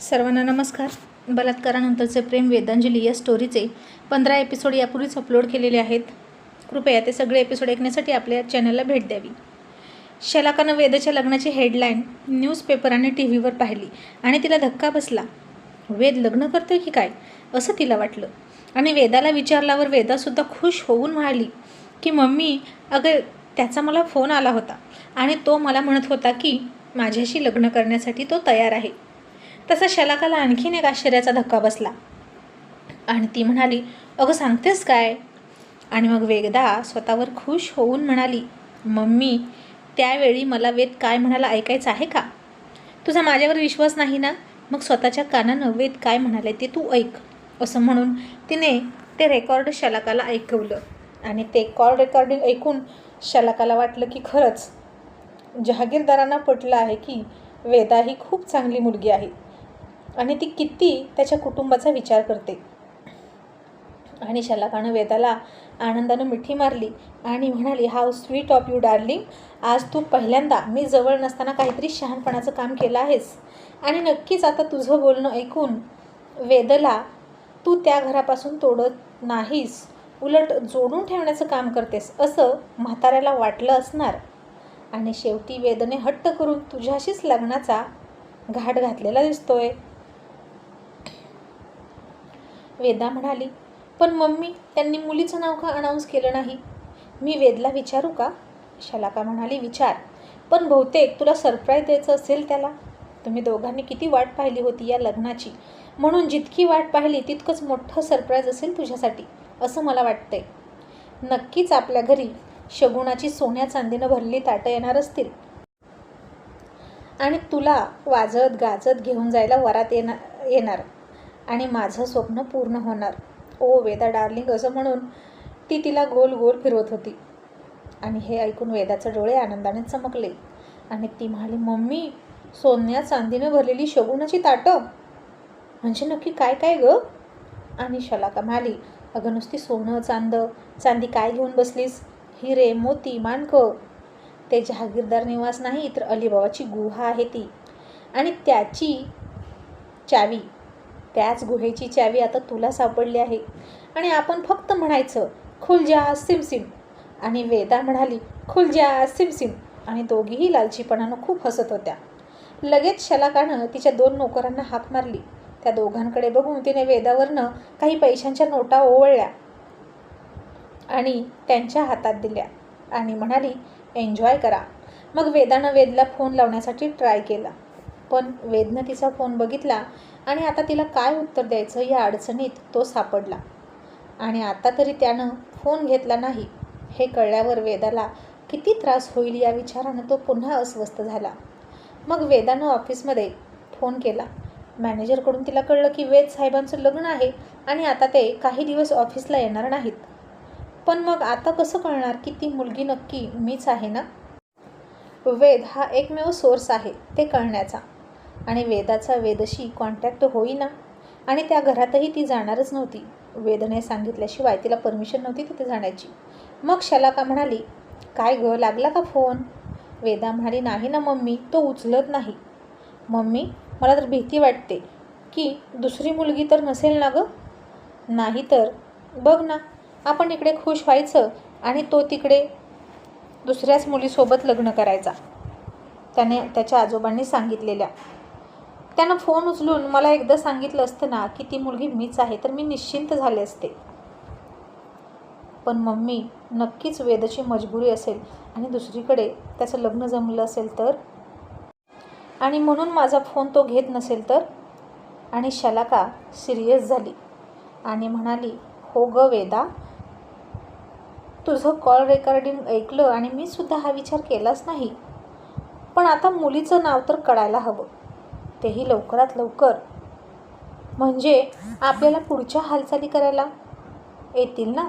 सर्वांना नमस्कार. बलात्कारानंतरचे प्रेम वेदांजली या स्टोरीचे पंधरा एपिसोड यापूर्वीच अपलोड केलेले आहेत. कृपया ते सगळे एपिसोड ऐकण्यासाठी आपल्या चॅनलला भेट द्यावी. शलाकानं वेदाच्या लग्नाची हेडलाईन न्यूजपेपर आणि टी व्हीवर पाहिली आणि तिला धक्का बसला. वेद लग्न करतोय की काय? असं तिला वाटलं. आणि वेदाला विचारल्यावर वेदासुद्धा खुश होऊन म्हणाली की मम्मी अगं त्याचा मला फोन आला होता आणि तो मला म्हणत होता की माझ्याशी लग्न करण्यासाठी तो तयार आहे. तसा शलाकाला आणखीन एक आश्चर्याचा धक्का बसला. आणि ती म्हणाली अगं सांगतेस काय? आणि मग वेगदा स्वतःवर खुश होऊन म्हणाली मम्मी त्यावेळी मला वेद काय म्हणाला ऐकायचं आहे का? तुझा माझ्यावर विश्वास नाही ना? मग स्वतःच्या कानानं वेद काय म्हणाले ते तू ऐक. असं म्हणून तिने ते रेकॉर्ड शलाकाला ऐकवलं. आणि ते कॉल रेकॉर्डिंग ऐकून शलाकाला वाटलं की खरंच जहागीरदारांना पटलं आहे की वेदा ही खूप चांगली मुलगी आहे. आणि ती किती त्याच्या कुटुंबाचा विचार करते. आणि शलाकानं वेदाला आनंदानं मिठी मारली आणि म्हणाली how sweet of you darling. आज तू पहिल्यांदा मी जवळ नसताना काहीतरी शहाणपणाचं काम केलं आहेस. आणि नक्कीच आता तुझं बोलणं ऐकून वेदला तू त्या घरापासून तोडत नाहीस. उलट जोडून ठेवण्याचं काम करतेस असं म्हाताऱ्याला वाटलं असणार. आणि शेवटी वेदने हट्ट करून तुझ्याशीच लग्नाचा घाट घातलेला दिसतोय. वेदा म्हणाली पण मम्मी त्यांनी मुलीचं नाव का अनाऊन्स केलं नाही? मी वेदला विचारू का? शलाका म्हणाली विचार पण बहुतेक तुला सरप्राईज द्यायचं असेल त्याला. तुम्ही दोघांनी किती वाट पाहिली होती या लग्नाची. म्हणून जितकी वाट पाहिली तितकंच मोठं सरप्राईज असेल तुझ्यासाठी असं मला वाटतंय. नक्कीच आपल्या घरी शगुणाची सोन्या चांदीनं भरली ताटं येणार असतील. आणि तुला वाजत गाजत घेऊन जायला वरात येणार येणार. आणि माझं स्वप्न पूर्ण होणार. ओ वेदा डार्लिंग असं म्हणून ती तिला गोल गोल फिरवत होती. आणि हे ऐकून वेदाचे डोळे आनंदाने चमकले. आणि ती म्हणाली मम्मी सोन्या चांदीनं भरलेली शगुनाची ताटं? म्हणजे नक्की काय काय ग? आणि शलाका म्हणाली अगं नुसती सोनं चांद चांदी काय घेऊन बसलीस? हिरे मोती मानकं. ते जहागीरदार निवास नाही तर अलिबाबाची गुहा आहे ती. आणि त्याची चावी त्याच गुहेची चावी आता तुला सापडली आहे. आणि आपण फक्त म्हणायचं खुलजा सिमसिम. आणि वेदा म्हणाली खुलजा सिमसिम. आणि दोघीही लालचीपणानं खूप हसत होत्या. लगेच शलाकानं तिच्या दोन नोकरांना हाक मारली. त्या दोघांकडे बघून तिने वेदावरनं काही पैशांच्या नोटा ओवळल्या आणि त्यांच्या हातात दिल्या. आणि म्हणाली एन्जॉय करा. मग वेदानं वेदला फोन लावण्यासाठी ट्राय केला. पण वेदनं तिचा फोन बघितला आणि आता तिला काय उत्तर द्यायचं या अडचणीत तो सापडला. आणि आता तरी त्यानं फोन घेतला नाही. हे कळल्यावर वेदाला किती त्रास होईल या विचारानं तो पुन्हा अस्वस्थ झाला. मग वेदानं ऑफिसमध्ये फोन केला. मॅनेजरकडून तिला कळलं की वेद साहेबांचं लग्न आहे आणि आता ते काही दिवस ऑफिसला येणार नाहीत. पण मग आता कसं कळणार की ती मुलगी नक्की मीच आहे ना? वेद हा एकमेव सोर्स आहे ते कळण्याचा. आणि वेदाचा वेदशी कॉन्टॅक्ट होईना. आणि त्या घरातही ती जाणारच नव्हती. वेदने सांगितल्याशिवाय तिला परमिशन नव्हती तिथे जाण्याची. मग शलाका म्हणाली काय ग लागला का फोन वेदा म्हणाली नाही ना मम्मी तो उचलत नाही. मम्मी मला तर भीती वाटते की दुसरी मुलगी तर नसेल ना गं? नाही तर बघ ना आपण इकडे खुश व्हायचं आणि तो तिकडे दुसऱ्याच मुलीसोबत लग्न करायचा. त्याने त्याच्या आजोबांनी सांगितलेल्या त्यानं फोन उचलून मला एकदा सांगितलं असतं ना की ती मुलगी मीच आहे तर मी निश्चिंत झाले असते. पण मम्मी नक्कीच वेदची मजबुरी असेल आणि दुसरीकडे त्याचं लग्न जमलं असेल तर? आणि म्हणून माझा फोन तो घेत नसेल तर? आणि शलाका सिरियस झाली आणि म्हणाली हो ग वेदा तुझं कॉल रेकॉर्डिंग ऐकलं आणि मी सुद्धा हा विचार केलाच नाही. पण आता मुलीचं नाव तर कळायला हवं. तेही लवकरात लवकर. म्हणजे आपल्याला पुढच्या हालचाली करायला येतील ना?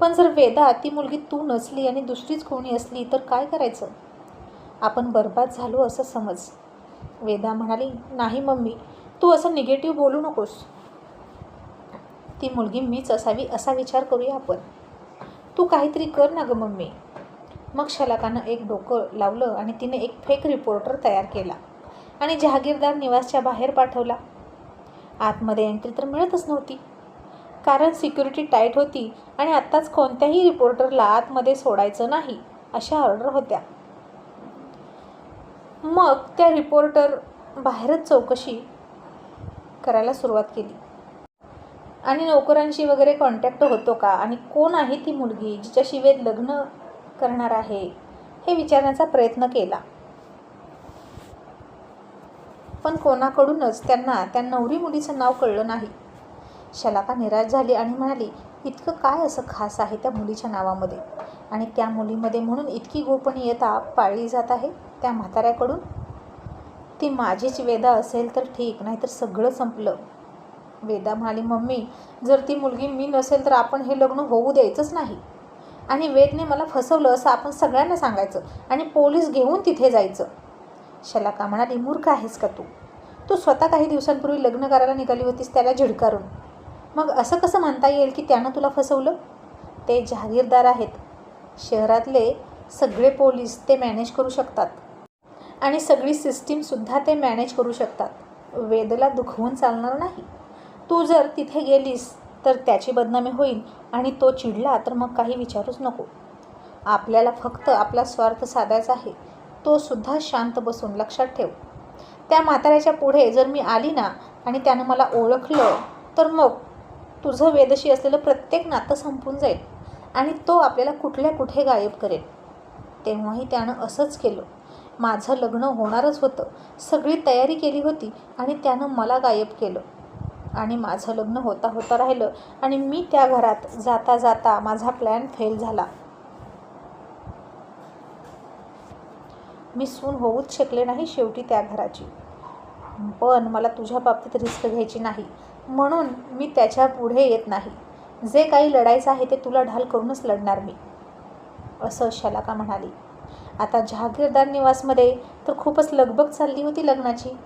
पण जर वेदा ती मुलगी तू नसली आणि दुसरीच कोणी असली तर काय करायचं? आपण बर्बाद झालो असं समज. वेदा म्हणाली नाही मम्मी तू असं निगेटिव्ह बोलू नकोस. ती मुलगी मीच असावी असा विचार करूया आपण. तू काहीतरी कर ना गं मम्मी. मग शलाकानं एक डोकं लावलं आणि तिने एक फेक रिपोर्टर तयार केला. आणि जहागीरदार निवासच्या बाहेर पाठवला. आतमध्ये एंट्री तर मिळतच नव्हती. कारण सिक्युरिटी टाईट होती आणि आत्ताच कोणत्याही रिपोर्टरला आतमध्ये सोडायचं नाही अशा ऑर्डर होत्या. मग त्या रिपोर्टर बाहेरच चौकशी करायला सुरुवात केली. आणि नोकरांशी वगैरे कॉन्टॅक्ट होतो का? आणि कोण आहे ती मुलगी जिच्याशी वेद लग्न करणार आहे? हे विचारण्याचा प्रयत्न केला. पण कोणाकडूनच त्यांना त्या नवरी मुलीचं नाव कळलं नाही. शलाका निराश झाली आणि म्हणाली इतकं काय असं खास आहे त्या मुलीच्या नावामध्ये? आणि त्या मुलीमध्ये म्हणून इतकी गोपनीयता पाळली जात आहे त्या म्हाताऱ्याकडून? ती माझीच वेदा असेल तर ठीक नाहीतर सगळं संपलं. वेदा म्हणाली मम्मी जर ती मुलगी मी नसेल तर आपण हे लग्न होऊ द्यायचंच नाही. आणि वेदने मला फसवलं असं आपण सगळ्यांना सांगायचं आणि पोलीस घेऊन तिथे जायचं. शलाका म्हणाली मूर्ख आहेस का तू? तू स्वतः काही दिवसांपूर्वी लग्न करायला निघाली होतीस त्याला झिडकारून. मग असं कसं म्हणता येईल की त्यानं तुला फसवलं? ते जहागीरदार आहेत. शहरातले सगळे पोलीस ते मॅनेज करू शकतात. आणि सगळी सिस्टीमसुद्धा ते मॅनेज करू शकतात. वेदला दुखवून चालणार नाही. तू जर तिथे गेलीस तर त्याची बदनामी होईल आणि तो चिडला तर मग काही विचारूच नको. आपल्याला फक्त आपला स्वार्थ साधायचा आहे. तो सुद्धा शांत बसून लक्षात ठेव. त्या म्हाताऱ्याच्या पुढे जर मी आली ना आणि त्यानं मला ओळखलं तर मग तुझं वेदशी असलेलं प्रत्येक नातं संपून जाईल आणि तो आपल्याला कुठल्या कुठे गायब करेल. तेव्हाही त्यानं असंच केलं. माझं लग्न होणारच होतं. सगळी तयारी केली होती आणि त्यानं मला गायब केलं. आणि माझं लग्न होता होता राहिलं आणि मी त्या घरात जाता जाता माझा प्लॅन फेल झाला. मी सून होऊच शकले नाही शेवटी त्या घराची. पण मला तुझ्या बाबतीत रिस्क घ्यायची नाही. म्हणून मी त्याच्या पुढे येत नाही. जे काही लढायचं आहे ते तुला ढाल करूनच लढणार मी. असं शलाका म्हणाली. आता जहागीरदार निवासमध्ये तर खूपच लगबग चालली होती लग्नाची.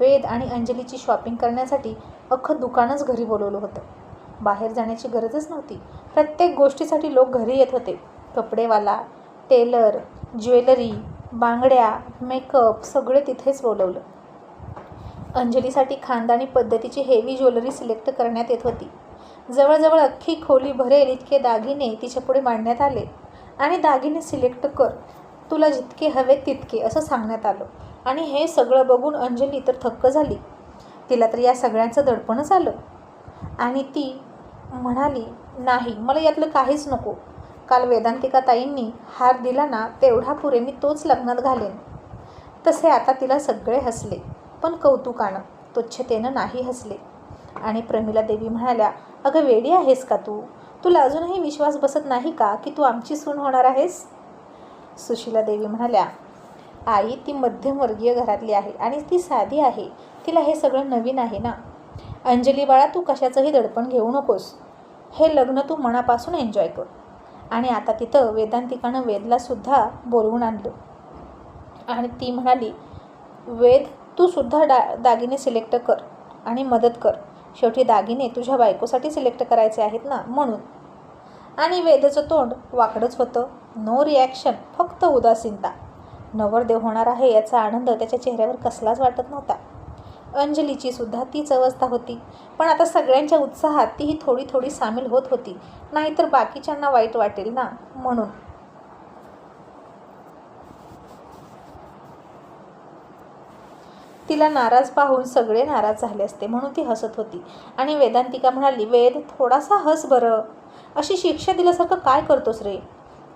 वेद आणि अंजलीची शॉपिंग करण्यासाठी अख्खं दुकानच घरी बोलवलं होतं. बाहेर जाण्याची गरजच नव्हती. प्रत्येक गोष्टीसाठी लोक घरी येत होते. कपडेवाला टेलर ज्वेलरी बांगड्या मेकअप सगळे तिथेच बोलवलं. अंजलीसाठी खानदानी पद्धतीची हेवी ज्वेलरी सिलेक्ट करण्यात येत होती. जवळजवळ अख्खी खोली भरेल इतके दागिने तिच्यापुढे मांडण्यात आले. आणि दागिने सिलेक्ट कर. तुला जितके हवे तितके असं सांगण्यात आलं. आणि हे सगळं बघून अंजली तर थक्क झाली. तिला तर या सगळ्यांचं दडपणच आलं. आणि ती म्हणाली नाही मला यातलं काहीच नको. काल वेदांतिका ताईंनी हार दिला ना तेवढा पुरे मी तोच लग्नात घालेन. तसे आता तिला सगळे हसले पण कौतुकानं तुच्छतेनं नाही हसले. आणि प्रमिला देवी म्हणाल्या अगं वेडी आहेस का तू? तुला अजूनही विश्वास बसत नाही का की तू आमची सून होणार आहेस? सुशीला देवी म्हणाल्या आई ती मध्यमवर्गीय घरातली आहे आणि ती साधी आहे. तिला हे सगळं नवीन आहे ना. अंजली बाळा तू कशाचंही दडपण घेऊ नकोस. हे लग्न तू मनापासून एन्जॉय कर. आणि आता तिथं वेदांतिकानं वेदलासुद्धा बोलवून आणलं. आणि ती म्हणाली वेद तू सुद्धा डा दागिने सिलेक्ट कर आणि मदत कर. शेवटी दागिने तुझ्या बायकोसाठी सिलेक्ट करायचे आहेत ना म्हणून. आणि वेदचं तोंड वाकडंच होतं. नो रिॲक्शन फक्त उदासीनता. नवरदेव होणार आहे याचा आनंद त्याच्या चेहऱ्यावर कसलाच वाटत नव्हता. अंजलीची सुद्धा तीच अवस्था होती. पण आता सगळ्यांच्या उत्साहात तीही थोडी थोडी सामील होत होती. नाहीतर बाकीच्यांना वाईट वाटेल ना म्हणून. तिला नाराज पाहून सगळे नाराज झाले असते म्हणून ती हसत होती. आणि वेदांतिका म्हणाली वेद थोडासा हस बरं. अशी शिक्षा दिल्यासारखं काय करतोस रे?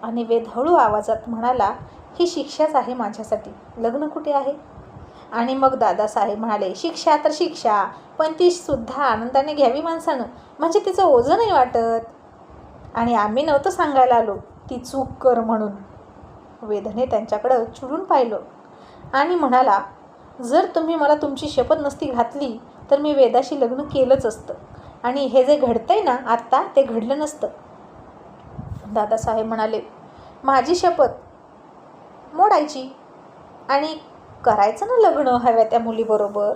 आणि वेद हळू आवाजात म्हणाला ही शिक्षाच आहे माझ्यासाठी. लग्न कुठे आहे? आणि मग दादासाहेब म्हणाले शिक्षा तर शिक्षा पण ती सुद्धा आनंदाने घ्यावी माणसानं. म्हणजे तिचं ओझं नाही वाटत. आणि आम्ही नव्हतं सांगायला आलो. ती चूक कर म्हणून. वेदने त्यांच्याकडं चिडून पाहिलं. आणि म्हणाला जर तुम्ही मला तुमची शपथ नसती घातली तर मी वेदाशी लग्न केलंच असतं. आणि हे जे घडतंय ना आत्ता ते घडलं नसतं. दादासाहेब म्हणाले माझी शपथ मोडायची. आणि करायचं ना लग्न हव्या त्या मुलीबरोबर?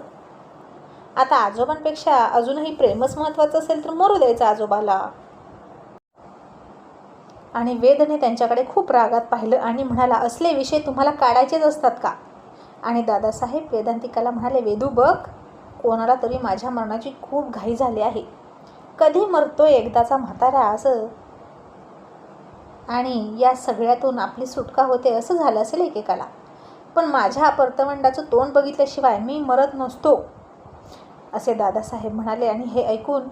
आता आजोबांपेक्षा अजूनही प्रेमच महत्त्वाचं असेल तर मरू द्यायचं आजोबाला. आणि वेदने त्यांच्याकडे खूप रागात पाहिलं आणि म्हणाला असले विषय तुम्हाला काढायचेच असतात का? आणि दादासाहेब वेदांतिकाला म्हणाले वेदू बघ कोणाला तरी माझ्या मरणाची खूप घाई झाली आहे. कधी मरतो एकदाचा म्हातारा असं? आणि या सगळ्यातून आपली सुटका होते असं झालं असेल एकेकाला. पण माझ्या अपर्तवंडाचं तोंड बघितल्याशिवाय मी मरत नसतो. असे दादासाहेब म्हणाले आणि हे ऐकून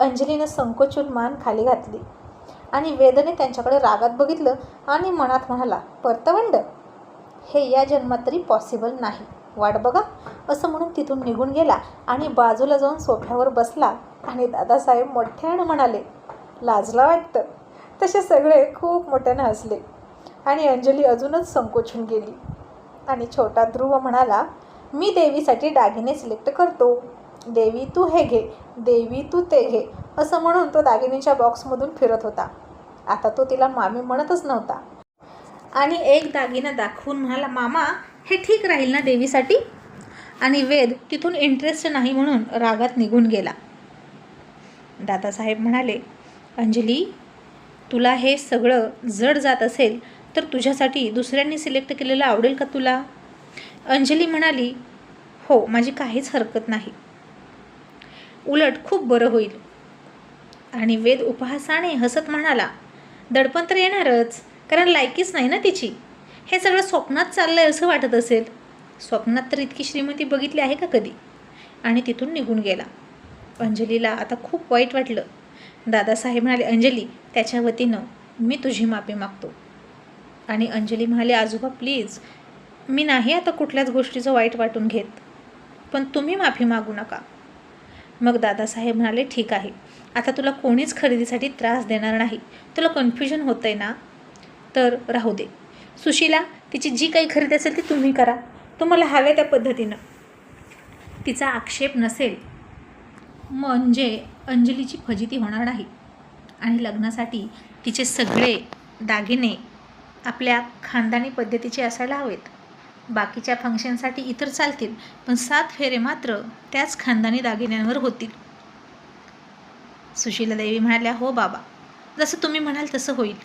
अंजलीनं संकोचून मान खाली घातली. आणि वेदने त्यांच्याकडे रागात बघितलं आणि मनात म्हणाला परतवंड हे या जन्मात तरी पॉसिबल नाही. वाट बघा. असं म्हणून तिथून निघून गेला आणि बाजूला जाऊन सोफ्यावर बसला आणि दादासाहेब मोठ्यानं म्हणाले लाजला वाटतं. तसे सगळे खूप मोठ्यानं हसले आणि अंजली अजूनच संकोचून गेली. आणि छोटा ध्रुव म्हणाला मी देवीसाठी दागिने सिलेक्ट करतो. देवी तू हे घे देवी तू ते घे असं म्हणून तो दागिनेच्या बॉक्समधून फिरत होता. आता तो तिला मामी म्हणतच नव्हता. आणि एक दागिना दाखवून म्हणाला मामा हे ठीक राहील ना देवीसाठी? आणि वेद तिथून इंटरेस्ट नाही म्हणून रागात निघून गेला. दादासाहेब म्हणाले अंजली तुला हे सगळं जड जात असेल तर तुझ्यासाठी दुसऱ्यांनी सिलेक्ट केलेलं आवडेल का तुला? अंजली म्हणाली हो माझी काहीच हरकत नाही. उलट खूप बरं होईल. आणि वेद उपहासाने हसत म्हणाला दडपण तर येणारच कारण लायकीच नाही ना तिची? हे सगळं स्वप्नात चाललं आहे असं वाटत असेल? स्वप्नात तर इतकी श्रीमती बघितली आहे का कधी? आणि तिथून निघून गेला. अंजलीला आता खूप वाईट वाटलं. दादासाहेब म्हणाले अंजली त्याच्या वतीनं मी तुझी माफी मागतो. आणि अंजली म्हणाले आजोबा प्लीज मी नाही आता कुठल्याच गोष्टीचं वाईट वाटून घेत पण तुम्ही माफी मागू नका. मग दादासाहेब म्हणाले ठीक आहे आता तुला कोणीच खरेदीसाठी त्रास देणार नाही तुला कन्फ्युजन होतं आहे ना? तर राहू दे. सुशीला तिची जी काही खरेदी असेल ती तुम्ही करा तुम्हाला हवे त्या पद्धतीनं. तिचा आक्षेप नसेल म्हणजे अंजलीची फजिती होणार नाही. आणि लग्नासाठी तिचे सगळे दागिने आपल्या खानदानी पद्धतीचे असायला हवेत. बाकीच्या फंक्शनसाठी इतर चालतील पण सात फेरे मात्र त्याच खानदानी दागिन्यांवर होतील. सुशीला देवी म्हणाल्या हो बाबा जसं तुम्ही म्हणाल तसं होईल.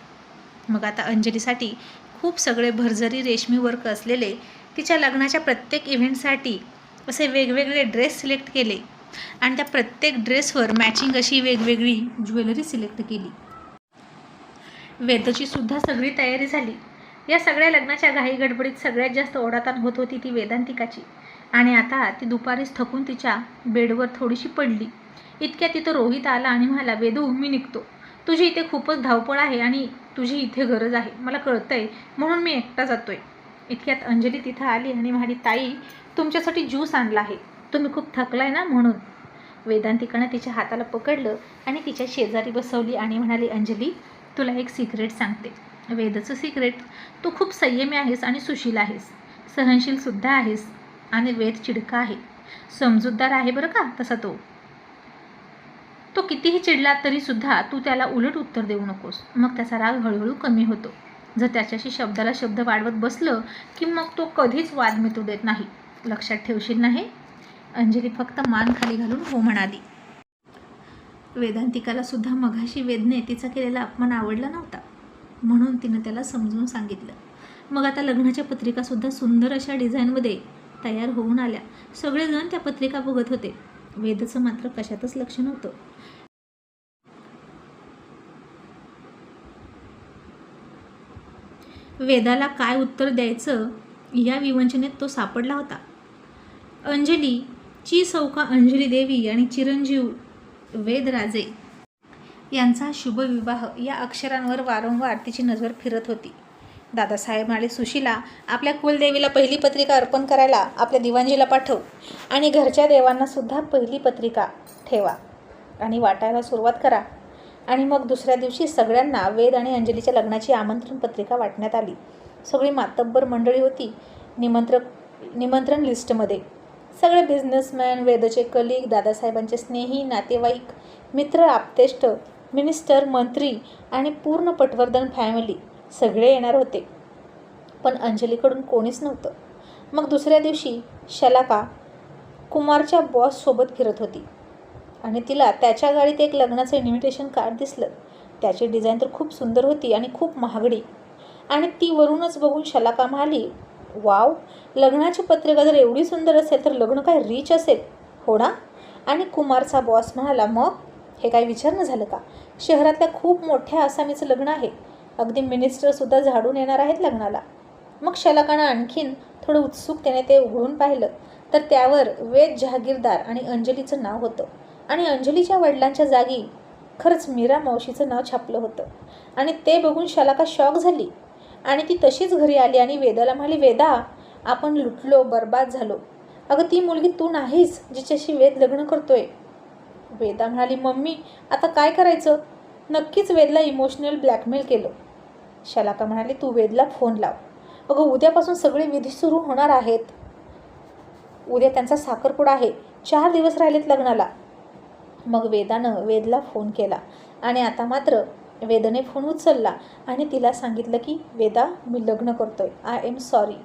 मग आता अंजलीसाठी खूप सगळे भरझरी रेशमी वर्क असलेले तिच्या लग्नाच्या प्रत्येक इव्हेंटसाठी असे वेगवेगळे ड्रेस सिलेक्ट केले आणि त्या प्रत्येक ड्रेसवर मॅचिंग अशी वेगवेगळी ज्वेलरी सिलेक्ट केली. वेदची सुद्धा सगळी तयारी झाली. या सगळ्या लग्नाच्या घाई गडबडीत सगळ्यात जास्त ओढाताण होत होती ती वेदांतिकाची. आणि आता ती दुपारीच थकून तिच्या बेडवर थोडीशी पडली. इतक्या तिथं रोहित आला आणि म्हणाला वेदू मी निघतो. तुझी इथे खूपच धावपळ आहे आणि तुझी इथे गरज आहे. मला कळतंय म्हणून मी एकटा जातोय. इतक्यात अंजली तिथं आली आणि म्हणाली ताई तुमच्यासाठी ज्यूस आणला आहे. तुम्ही खूप थकलाय ना म्हणून. वेदांतिकानं तिच्या हाताला पकडलं आणि तिच्या शेजारी बसवली आणि म्हणाली अंजली तुला एक सिक्रेट सांगते. वेदचं सिक्रेट तू खूप संयमी आहेस आणि सुशील आहेस. सहनशीलसुद्धा आहेस आणि वेद चिडका आहे. समजूतदार आहे बरं का तसा तो. तो कितीही चिडला तरीसुद्धा तू त्याला उलट उत्तर देऊ नकोस. मग त्याचा राग हळूहळू कमी होतो. जर त्याच्याशी शब्दाला शब्द वाढवत बसलं की मग तो कधीच वाद मिटू देत नाही. लक्षात ठेवशील नाही? अंजली फक्त मान खाली घालून हो म्हणाली. वेदांतिकाला सुद्धा मघाशी वेदने तिचा केलेला अपमान आवडला नव्हता. म्हणून तिनं त्याला समजून सांगितलं. मग आता लग्नाच्या पत्रिकासुद्धा सुंदर अशा डिझाईनमध्ये तयार होऊन आल्या. सगळेजण त्या पत्रिका बघत होते. वेदचं मात्र कशातच लक्ष नव्हतं. वेदाला काय उत्तर द्यायचं या विवंचनेत तो सापडला होता. अंजली ची सौका अंजली देवी आणि चिरंजीव वेदराजे यांचा शुभविवाह या अक्षरांवर वारंवार तिची नजर फिरत होती. दादासाहेब म्हणाले सुशीला आपल्या कुलदेवीला पहिली पत्रिका अर्पण करायला आपल्या दिवाणजीला पाठव आणि घरच्या देवांना सुद्धा पहिली पत्रिका ठेवा आणि वाटायला सुरुवात करा. आणि मग दुसऱ्या दिवशी सगळ्यांना वेद आणि अंजलीच्या लग्नाची आमंत्रण पत्रिका वाटण्यात आली. सगळी मातब्बर मंडळी होती निमंत्रक निमंत्रण लिस्टमध्ये. सगळे बिझनेसमॅन वेदचे कलिग दादासाहेबांचे स्नेही नातेवाईक मित्र आप्तेष्ट मिनिस्टर मंत्री आणि पूर्ण पटवर्धन फॅमिली सगळे येणार होते. पण अंजलीकडून कोणीच नव्हतं. मग दुसऱ्या दिवशी शलाका कुमारच्या बॉससोबत फिरत होती. आणि तिला त्याच्या गाडीत एक लग्नाचं इन्व्हिटेशन कार्ड दिसलं. त्याची डिझाईन तर खूप सुंदर होती आणि खूप महागडी. आणि ती वरूनच बघून शलाका म्हणाली वाव लग्नाची पत्रिका जर एवढी सुंदर असेल तर लग्न काय रिच असेल? हो ना? आणि कुमारचा बॉस म्हणाला मग? हे काय विचारणं झालं का? शहरातल्या खूप मोठ्या आसामीचं लग्न आहे. अगदी मिनिस्टरसुद्धा झाडून येणार आहेत लग्नाला. मग शलाकानं आणखीन थोडं उत्सुकतेने ते उघडून पाहिलं. तर त्यावर वेद जहागीरदार आणि अंजलीचं नाव होतं. आणि अंजलीच्या वडिलांच्या जागी खरंच मीरा मावशीचं नाव छापलं होतं. आणि ते बघून शलाका शॉक झाली. आणि ती तशीच घरी आली आणि वेदाला म्हणाली वेदा आपण लुटलो बर्बाद झालो. अगं ती मुलगी तू नाहीस जिच्याशी वेद लग्न करतोय. वेदा म्हणाली मम्मी आता काय करायचं? नक्कीच वेदला इमोशनल ब्लॅकमेल केलं. शलाका म्हणाली तू वेदला फोन लाव. अगं उद्यापासून सगळे विधी सुरू होणार आहेत. उद्या त्यांचा साखरपुडा आहे. चार दिवस राहिलेत लग्नाला. मग वेदानं वेदला फोन केला. आणि आता मात्र वेदने फोन उचलला आणि तिला सांगितलं की वेदा मी लग्न करतोय. आय एम सॉरी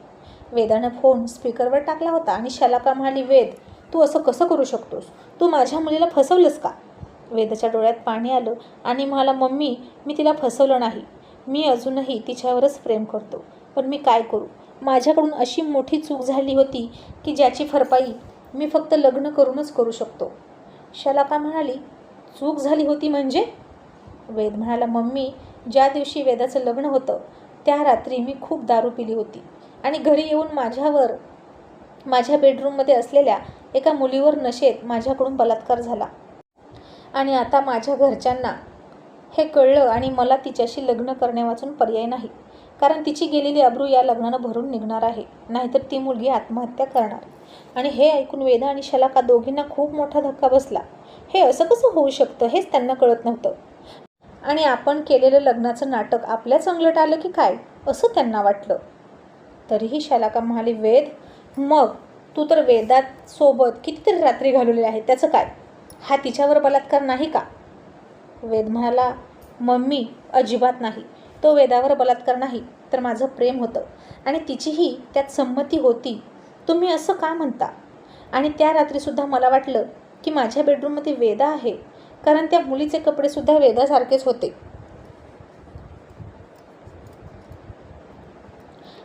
वेदानं फोन स्पीकरवर टाकला होता आणि शलाका म्हणाली वेद तू असं कसं करू शकतोस? तू माझ्या मुलीला फसवलंस का? वेदाच्या डोळ्यात पाणी आलं आणि म्हणाला मम्मी मी तिला फसवलं नाही. मी अजूनही तिच्यावरच प्रेम करतो. पण मी काय करू? माझ्याकडून अशी मोठी चूक झाली होती की ज्याची भरपाई मी फक्त लग्न करूनच करू शकतो. शलाका म्हणाली चूक झाली होती म्हणजे? वेद म्हणाला मम्मी ज्या दिवशी वेदाचं लग्न होतं त्या रात्री मी खूप दारू पिली होती. आणि घरी येऊन माझ्यावर माझ्या बेडरूममध्ये असलेल्या एका मुलीवर नशेत माझ्याकडून बलात्कार झाला. आणि आता माझ्या घरच्यांना हे कळलं आणि मला तिच्याशी लग्न करण्यावाचून पर्याय नाही. कारण तिची गेलेली अब्रू या लग्नानं भरून निघणार आहे. नाहीतर ती मुलगी आत्महत्या करणार. आणि हे ऐकून वेदा आणि शलाका दोघींना खूप मोठा धक्का बसला. हे असं कसं होऊ शकतं? हेच त्यांना कळत नव्हतं. आणि आपण केलेलं लग्नाचं नाटक आपल्याच अंगलट आलं की काय असं त्यांना वाटलं. तरीही शालाका म्हणाली वेद मग तू तर वेदात सोबत कितीतरी रात्री घालवलेली आहे त्याचं काय? हा तिच्यावर बलात्कार नाही का? वेद म्हणाला मम्मी अजिबात नाही. तो वेदावर बलात्कार नाही तर माझं प्रेम होतं. आणि तिचीही त्यात संमती होती. तुम्ही असं का म्हणता? आणि त्या रात्रीसुद्धा मला वाटलं की माझ्या बेडरूममध्ये वेदा आहे. कारण त्या मुलीचे कपडेसुद्धा वेदासारखेच होते.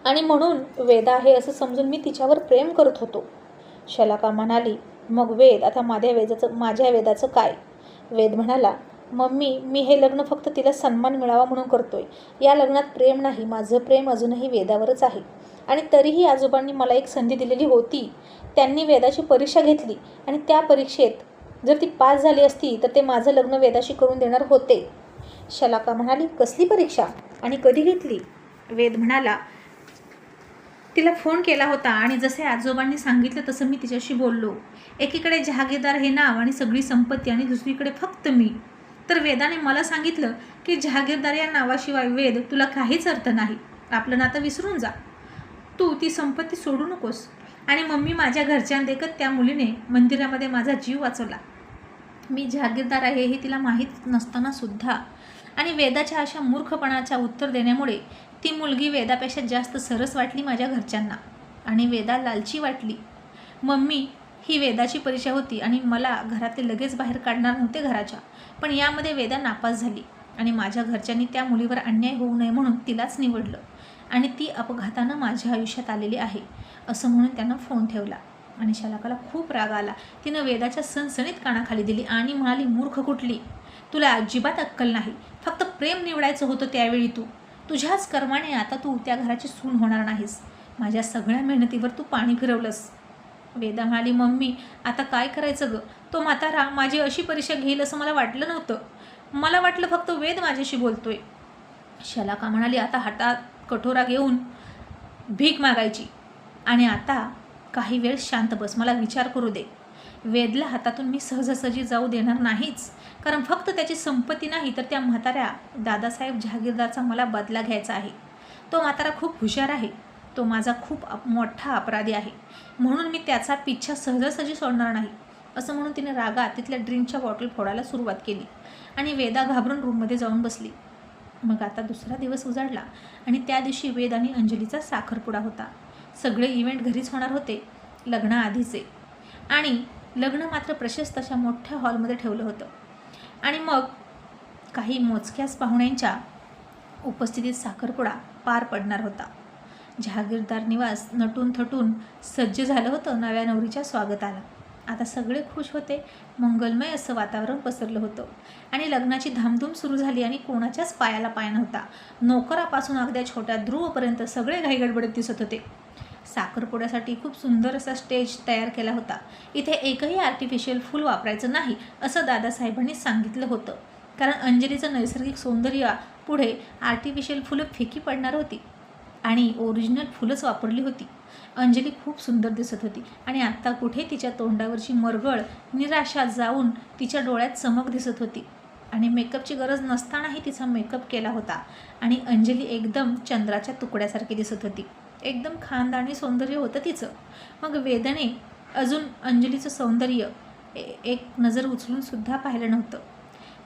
आणि म्हणून वेदा आहे असं समजून मी तिच्यावर प्रेम करत होतो. शलाका म्हणाली मग वेद आता माझ्या वेदाचं माझ्या वेदाचं काय? वेद म्हणाला मम्मी मी हे लग्न फक्त तिला सन्मान मिळावा म्हणून करतोय. या लग्नात प्रेम नाही माझं प्रेम अजूनही वेदावरच आहे. आणि तरीही आजोबांनी मला एक संधी दिलेली होती. त्यांनी वेदाची परीक्षा घेतली आणि त्या परीक्षेत जर ती पास झाली असती तर ते माझं लग्न वेदाशी करून देणार होते. शलाका म्हणाली कसली परीक्षा? आणि कधी घेतली? वेद म्हणाला तिला फोन केला होता आणि जसे आजोबांनी सांगितलं तसं मी तिच्याशी बोललो. एकीकडे जहागीरदार हे नाव आणि सगळी संपत्ती आणि दुसरीकडे फक्त मी. तर वेदाने मला सांगितलं की जहागीरदार या नावाशिवाय वेद तुला काहीच अर्थ नाही. आपलं नातं विसरून जा. तू ती संपत्ती सोडू नकोस. आणि मम्मी माझ्या घरच्यांदेखत त्या मुलीने मंदिरामध्ये माझा जीव वाचवला. मी जहागीरदार आहे हे तिला माहीत नसताना सुद्धा. आणि वेदाच्या अशा मूर्खपणाच्या उत्तर देण्यामुळे ती मुलगी वेदापेक्षा जास्त सरस वाटली माझ्या घरच्यांना. आणि वेदा लालची वाटली. मम्मी ही वेदाची परीक्षा होती आणि मला घरातले लगेच बाहेर काढणार नव्हते घराच्या. पण यामध्ये वेदा नापास झाली आणि माझ्या घरच्यांनी त्या मुलीवर अन्याय होऊ नये म्हणून तिलाच निवडलं. आणि ती अपघातानं माझ्या आयुष्यात आलेली आहे असं म्हणून त्यानं फोन ठेवला. आणि शलाकाला खूप राग आला. तिनं वेदाच्या सणसणीत कानाखाली दिली आणि म्हणाली मूर्ख कुठली? तुला अजिबात अक्कल नाही. फक्त प्रेम निवडायचं होतं त्यावेळी तू. तुझ्याच कर्माने आता तू त्या घराची सून होणार नाहीस. माझ्या सगळ्या मेहनतीवर तू पाणी फिरवलंस. वेदा म्हणाली मम्मी आता काय करायचं गं? तो म्हातारा माझी अशी परीक्षा घेईल असं मला वाटलं नव्हतं. मला वाटलं फक्त वेद माझ्याशी बोलतोय. शलाका म्हणाली आता हातात कठोरा घेऊन भीक मागायची. आणि आता काही वेळ शांत बस. मला विचार करू दे. वेदला हातातून मी सहजासहजी जाऊ देणार नाहीच. कारण फक्त त्याची संपत्ती नाही तर त्या म्हाताऱ्या दादासाहेब जहागीरदारचा मला बदला घ्यायचा आहे. तो म्हातारा खूप हुशार आहे. तो माझा खूप मोठा अपराधी आहे. म्हणून मी त्याचा पिच्छा सहजासहजी सोडणार नाही असं म्हणून तिने रागात तिथल्या ड्रिंकच्या बॉटल फोडायला सुरुवात केली. आणि वेदा घाबरून रूममध्ये जाऊन बसली. मग आता दुसरा दिवस उजाडला आणि त्या दिवशी वेद आणि अंजलीचा साखरपुडा होता. सगळे इव्हेंट घरीच होणार होते लग्नाआधीचे आणि लग्न मात्र प्रशस्त अशा मोठ्या हॉलमध्ये ठेवलं होतं. आणि मग काही मोजक्याच पाहुण्यांच्या उपस्थितीत साखरपुडा पार पडणार होता. जहागीरदार निवास नटून थटून सज्ज झालं होतं नव्या नवरीच्या स्वागताला. आता सगळे खुश होते. मंगलमय असं वातावरण पसरलं होतं. आणि लग्नाची धामधूम सुरू झाली आणि कोणाच्याच पायाला पाय नव्हता. नोकरापासून अगद्या छोट्या ध्रुवपर्यंत सगळे घाईगडबडीत दिसत होते. साखरपुड्यासाठी खूप सुंदर असा स्टेज तयार केला होता. इथे एकही आर्टिफिशियल फूल वापरायचं नाही असं दादासाहेबांनी सांगितलं होतं. कारण अंजलीचं नैसर्गिक सौंदर्य पुढे आर्टिफिशियल फुलं फिकी पडणार होती. आणि ओरिजिनल फुलंच वापरली होती. अंजली खूप सुंदर दिसत होती आणि आत्ता कुठे तिच्या तोंडावरची मरगळ निराशा जाऊन तिच्या डोळ्यात चमक दिसत होती. आणि मेकअपची गरज नसतानाही तिचा मेकअप केला होता आणि अंजली एकदम चंद्राच्या तुकड्यासारखी दिसत होती. एकदम खानदानी सौंदर्य होतं तिचं. मग वेदने अजून अंजलीचं सौंदर्य ए- एक नजर उचलून सुद्धा पाहिलं नव्हतं.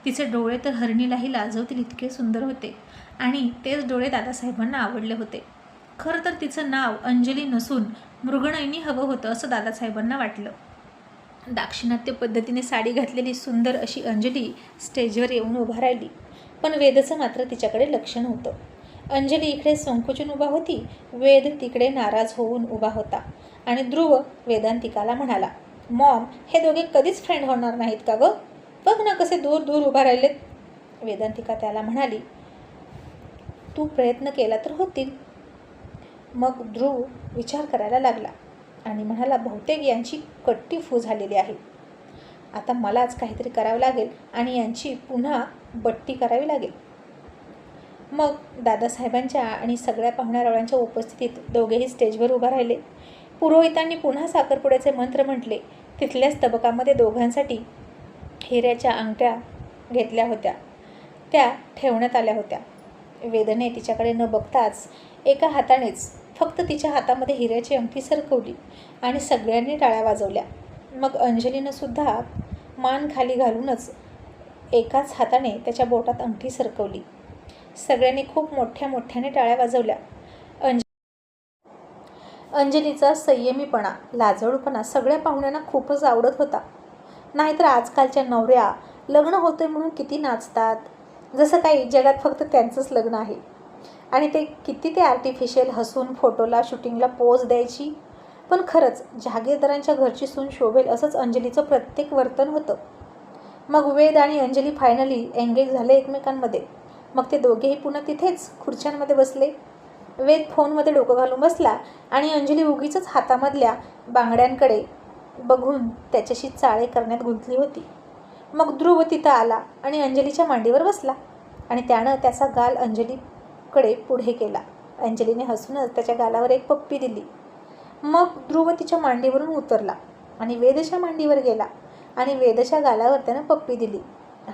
तिचे डोळे तर हरणीलाही लाजवतील इतके सुंदर होते. आणि तेच डोळे दादासाहेबांना आवडले होते. खरं तर तिचं नाव अंजली नसून मृगनयनी हवं होतं असं दादासाहेबांना वाटलं. दाक्षिणात्य पद्धतीने साडी घातलेली सुंदर अशी अंजली स्टेजवर येऊन उभा राहिली. पण वेदचं मात्र तिच्याकडे लक्ष नव्हतं. अंजली इकडे संकोचून उभा होती वेद तिकडे नाराज होऊन उभा होता आणि ध्रुव वेदांतिकाला म्हणाला मॉम हे दोघे कधीच फ्रेंड होणार नाहीत का गं? बघ ना कसे दूर दूर उभा राहिलेत. वेदांतिका त्याला म्हणाली तू प्रयत्न केला तर होतील. मग ध्रुव विचार करायला लागला आणि म्हणाला बहुतेक यांची कट्टी फू झालेली आहे. आता मलाच काहीतरी करावं लागेल आणि यांची पुन्हा बट्टी करावी लागेल. मग दादासाहेबांच्या आणि सगळ्या पाहुण्यारावळ्यांच्या उपस्थितीत दोघेही स्टेजवर उभा राहिले. पुरोहितांनी पुन्हा साखरपुड्याचे मंत्र म्हटले. तिथल्याच तबकामध्ये दोघांसाठी हिऱ्याच्या अंगठ्या घेतल्या होत्या. त्या ठेवण्यात आल्या होत्या. वेदने तिच्याकडे न बघताच एका हातानेच फक्त तिच्या हातामध्ये हिऱ्याची अंगठी सरकवली आणि सगळ्यांनी टाळ्या वाजवल्या. मग अंजलीनं सुद्धा मान खाली घालूनच एकाच हाताने त्याच्या बोटात अंगठी सरकवली. सगळ्यांनी खूप मोठ्या मोठ्याने टाळ्या वाजवल्या. अंज अंजलीचा संयमीपणा लाजळूपणा सगळ्या पाहुण्यांना खूपच आवडत होता. नाहीतर आजकालच्या नवऱ्या लग्न होतंय म्हणून किती नाचतात. जसं काही जगात फक्त त्यांचंच लग्न आहे. आणि ते किती ते आर्टिफिशियल हसून फोटोला शूटिंगला पोज द्यायची? पण खरंच जहागीरदारांच्या घरची सून शोभेल असंच अंजलीचं प्रत्येक वर्तन होतं. मग वेद आणि अंजली फायनली एंगेज झाले एकमेकांमध्ये. मग ते दोघेही पुन्हा तिथेच खुर्च्यांमध्ये बसले. वेद फोनमध्ये डोकं घालून बसला आणि अंजली उगीच हातामधल्या बांगड्यांकडे बघून त्याच्याशी चाळे करण्यात गुंतली होती. मग ध्रुव तिथं आला आणि अंजलीच्या मांडीवर बसला आणि त्यानं त्याचा गाल अंजली कडे पुढे केला. अंजलीने हसूनच त्याच्या गालावर एक पप्पी दिली. मग ध्रुव तिच्या मांडीवरून उतरला आणि वेदच्या मांडीवर गेला आणि वेदच्या गालावर त्यानं पप्पी दिली.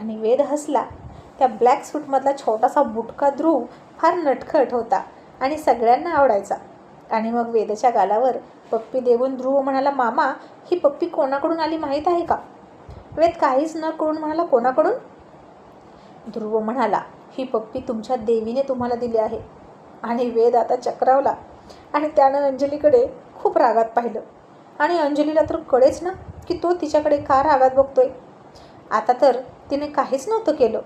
आणि वेद हसला. त्या ब्लॅक सूटमधला छोटासा बुटका ध्रुव फार नटखट होता आणि सगळ्यांना आवडायचा. आणि मग वेदच्या गालावर पप्पी देऊन ध्रुव म्हणाला मामा ही पप्पी कोणाकडून आली माहीत आहे का? वेद काहीच न करून म्हणाला कोणाकडून? ध्रुव म्हणाला ही पप्पी तुमच्या देवीने तुम्हाला दिली आहे. आणि वेद आता चक्रावला. आणि त्यानं अंजलीकडे खूप रागात पाहिलं. आणि अंजलीला तर कळेच ना की तो तिच्याकडे का रागात बघतोय? आता तर तिने काहीच नव्हतं केलं.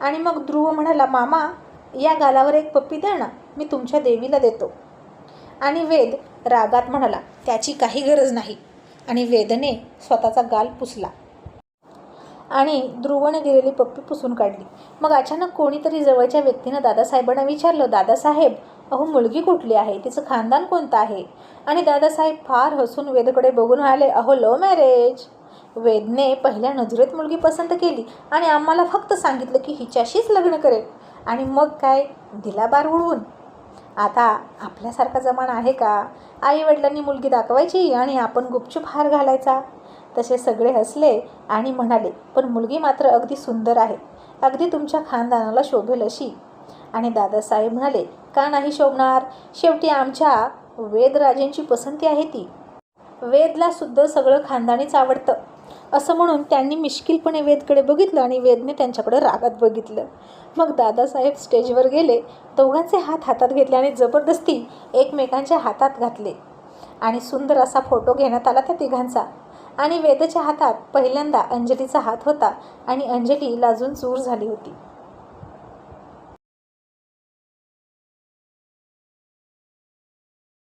आणि मग ध्रुव म्हणाला मामा या गालावर एक पप्पी द्या ना मी तुमच्या देवीला देतो. आणि वेद रागात म्हणाला त्याची काही गरज नाही. आणि वेदने स्वतःचा गाल पुसला. आणि ध्रुवने दिलेली पप्पी पुसून काढली. मग अचानक कोणीतरी जवळच्या व्यक्तीनं दादासाहेबांना विचारलं दादासाहेब अहो मुलगी कुठली आहे? तिचं खानदान कोणतं आहे? आणि दादासाहेब फार हसून वेदकडे बघून आले अहो लव मॅरेज. वेदने पहिल्या नजरेत मुलगी पसंत केली आणि आम्हाला फक्त सांगितलं की हिच्याशीच लग्न करेल. आणि मग काय? दिला बार उडवून. आता आपल्यासारखा जमाना आहे का? आई वडिलांनी मुलगी दाखवायची आणि आपण गुपचूप हार घालायचा? तसे सगळे हसले आणि म्हणाले पण मुलगी मात्र अगदी सुंदर आहे. अगदी तुमच्या खानदानाला शोभेल अशी. आणि दादासाहेब म्हणाले का नाही शोभणार? शेवटी आमच्या वेदराजेंची पसंती आहे ती. वेदला सुद्धा सगळं खानदानीच आवडतं. असं म्हणून त्यांनी मिश्किलपणे वेदकडे बघितलं आणि वेदने त्यांच्याकडे रागात बघितलं. मग दादासाहेब स्टेजवर गेले दोघांचे हात हातात घेतले आणि जबरदस्ती एकमेकांच्या हातात घातले. आणि सुंदर असा फोटो घेण्यात आला त्या तिघांचा. आणि वेदच्या हातात पहिल्यांदा अंजलीचा हात होता आणि अंजली लाजून चूर झाली होती.